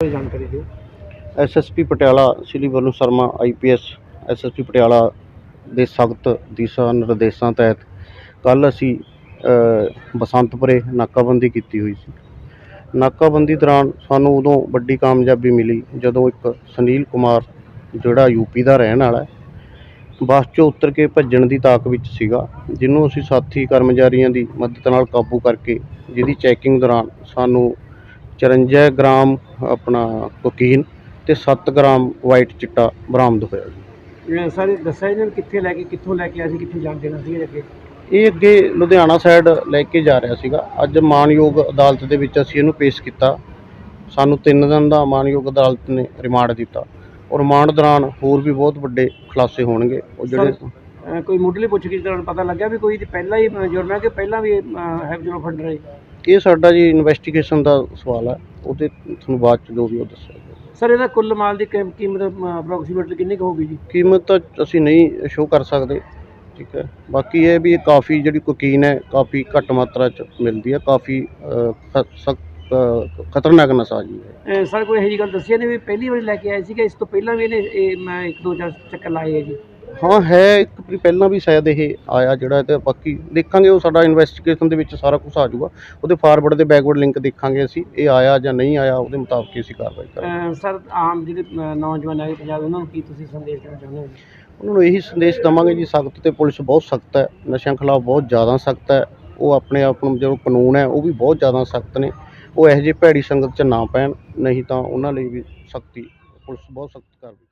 ਕੋਈ ਜਾਣਕਾਰੀ ਦਿਓ। SSP Patiala Shri Varun Sharma IPS SSP Patiala ਦੇ ਸਖਤ ਦਿਸ਼ਾ ਨਿਰਦੇਸ਼ਾਂ ਤਹਿਤ ਕੱਲ ਅਸੀਂ ਅ, ਬਸੰਤਪੁਰੇ ਨਾਕਾਬੰਦੀ ਕੀਤੀ ਹੋਈ ਸੀ। ਨਾਕਾਬੰਦੀ ਦੌਰਾਨ ਸਾਨੂੰ ਉਦੋਂ ਵੱਡੀ ਕਾਮਯਾਬੀ ਮਿਲੀ ਜਦੋਂ ਇੱਕ ਸੁਨੀਲ ਕੁਮਾਰ ਜਿਹੜਾ ਯੂਪੀ ਦਾ ਰਹਿਣ ਵਾਲਾ ਹੈ ਬੱਸ 'ਚੋਂ ਉਤਰ ਕੇ ਭੱਜਣ ਦੀ ਤਾਕ ਵਿੱਚ ਸੀਗਾ ਜਿਹਨੂੰ ਅਸੀਂ ਸਾਥੀ ਕਰਮਚਾਰੀਆਂ ਦੀ ਮਦਦ ਨਾਲ ਕਾਬੂ ਕਰਕੇ ਜਿਹਦੀ ਚੈਕਿੰਗ ਦੌਰਾਨ ਸਾਨੂੰ 54 ਗ੍ਰਾਮ ਆਪਣਾ ਕੋਕੀਨ ਤੇ 7 ਗ੍ਰਾਮ ਵਾਈਟ ਚਿੱਟਾ ਬਰਾਮਦ ਹੋਇਆ ਜੀ। ਸਾਰੇ ਦੱਸਿਆ ਇਹਨਾਂ ਨੇ ਕਿੱਥੇ ਲੈ ਕੇ ਕਿੱਥੋਂ ਲੈ ਕੇ ਆਏ ਸੀ ਕਿੱਥੇ ਜਾਣ ਦੇਣਾ ਸੀ ਅੱਗੇ? ਇਹ ਅੱਗੇ ਲੁਧਿਆਣਾ ਸਾਈਡ ਲੈ ਕੇ ਜਾ ਰਿਹਾ ਸੀਗਾ। ਅੱਜ ਮਾਨਯੋਗ ਅਦਾਲਤ ਦੇ ਵਿੱਚ ਅਸੀਂ ਇਹਨੂੰ ਪੇਸ਼ ਕੀਤਾ। ਸਾਨੂੰ 3 ਦਿਨ ਦਾ ਮਾਨਯੋਗ ਅਦਾਲਤ ਨੇ ਰਿਮਾਂਡ ਦਿੱਤਾ। ਔਰ ਰਿਮਾਂਡ ਦੌਰਾਨ ਹੋਰ ਵੀ ਬਹੁਤ ਵੱਡੇ ਖੁਲਾਸੇ ਹੋਣਗੇ। ਉਹ ਜਿਹੜੇ ਅਹ ਕੋਈ ਮੁੱਢਲੀ ਪੁੱਛਗਿੱਛ ਦੌਰਾਨ ਪਤਾ ਲੱਗਿਆ ਵੀ ਕੋਈ ਪਹਿਲਾਂ ਹੀ ਜੁਰਮ ਕਿ ਪਹਿਲਾਂ ਵੀ ਹੈਵ ਫੰਡਰ ਹੈ ਇਹ ਸਾਡਾ ਜੀ ਇਨਵੈਸਟੀਗੇਸ਼ਨ ਦਾ ਸਵਾਲ ਹੈ। ਉਹਦੇ ਤੁਹਾਨੂੰ ਬਾਅਦ ਚ ਜੋ ਵੀ ਉਹ ਦੱਸਿਆ। ਸਰ ਇਹਦਾ ਕੁੱਲ ਮਾਲ ਦੀ ਕੀਮ- ਕੀਮਤ ਅਪਰੋਕਸੀਮੇਟਲੀ ਕਿੰਨੀ ਕੁ ਹੋਊਗੀ ਜੀ? ਕੀਮਤ ਤਾਂ ਅਸੀਂ ਨਹੀਂ ਸ਼ੋਅ ਕਰ ਸਕਦੇ ਠੀਕ ਹੈ। ਬਾਕੀ ਇਹ ਵੀ ਕਾਫੀ ਜਿਹੜੀ ਕੋਕੀਨ ਹੈ ਕਾਫੀ ਘੱਟ ਮਾਤਰਾ ਚ ਮਿਲਦੀ ਹੈ। ਕਾਫੀ ਸਖਤ ਖਤਰਨਾਕ ਨਸ਼ਾ ਜੀ ਹੈ ਅਹ ਸਰ ਕੋਈ ਇਹੋ ਜਿਹੀ ਗੱਲ ਦੱਸੀ ਨਹੀਂ ਵੀ ਪਹਿਲੀ ਵਾਰੀ ਲੈ ਕੇ ਆਏ ਸੀ ਕਿ ਇਸ ਤੋਂ ਪਹਿਲਾਂ ਵੀ ਇਹਨੇ ਇਹ ਮੈਂ ਇੱਕ ਦੋ ਚਾਰ ਚੱਕਰ ਲਾਏ ਹੈ ਜੀ। ਹਾਂ ਹੈ ਇੱਕ ਵਾਰੀ ਪਹਿਲਾਂ ਵੀ ਸ਼ਾਇਦ ਇਹ ਆਇਆ ਜਿਹੜਾ ਤੇ ਬਾਕੀ ਦੇਖਾਂਗੇ ਉਹ ਸਾਡਾ ਇਨਵੈਸਟੀਗੇਸ਼ਨ ਦੇ ਵਿੱਚ ਸਾਰਾ ਕੁਝ ਆ ਜਾਊਗਾ। ਉਹਦੇ ਫਾਰਵਰਡ ਤੇ ਬੈਕਵਰਡ ਲਿੰਕ ਦੇਖਾਂਗੇ ਅਸੀਂ ਇਹ ਆਇਆ ਜਾਂ ਨਹੀਂ ਆਇਆ ਉਹਦੇ ਮੁਤਾਬਕ ਹੀ ਅਸੀਂ ਕਾਰਵਾਈ ਕਰਾਂਗੇ। ਅਹ ਸਰ ਆਮ ਜਿਹੜੇ ਅਹ ਨੌਜਵਾਨ ਹੈ ਪੰਜਾਬ ਉਹਨਾਂ ਨੂੰ ਕੀ ਤੁਸੀਂ ਸੰਦੇਸ਼ ਦੇਣਾ ਚਾਹੁੰਦੇ ਹੋ ਜੀ? ਉਹਨਾਂ ਨੂੰ ਇਹੀ ਸੰਦੇਸ਼ ਦਵਾਂਗੇ ਜੀ ਸਖਤ ਤੇ ਪੁਲਿਸ ਬਹੁਤ ਸਖਤ ਹੈ ਨਸ਼ਿਆਂ ਖਿਲਾਫ ਬਹੁਤ ਜ਼ਿਆਦਾ ਸਖਤ ਹੈ ਉਹ ਆਪਣੇ ਆਪ ਨੂੰ ਜੋ ਕਾਨੂੰਨ ਹੈ ਉਹ ਵੀ ਬਹੁਤ ਜ਼ਿਆਦਾ ਸਖਤ ਨੇ। ਉਹ ਇਹੋ ਜਿਹੀ ਭੈੜੀ ਸੰਗਤ 'ਚ ਨਾ ਪੈਣ, ਨਹੀਂ ਤਾਂ ਉਹਨਾਂ ਲਈ ਵੀ ਸਖਤੀ, ਪੁਲਿਸ ਬਹੁਤ ਸਖਤ ਕਾਰਵਾਈ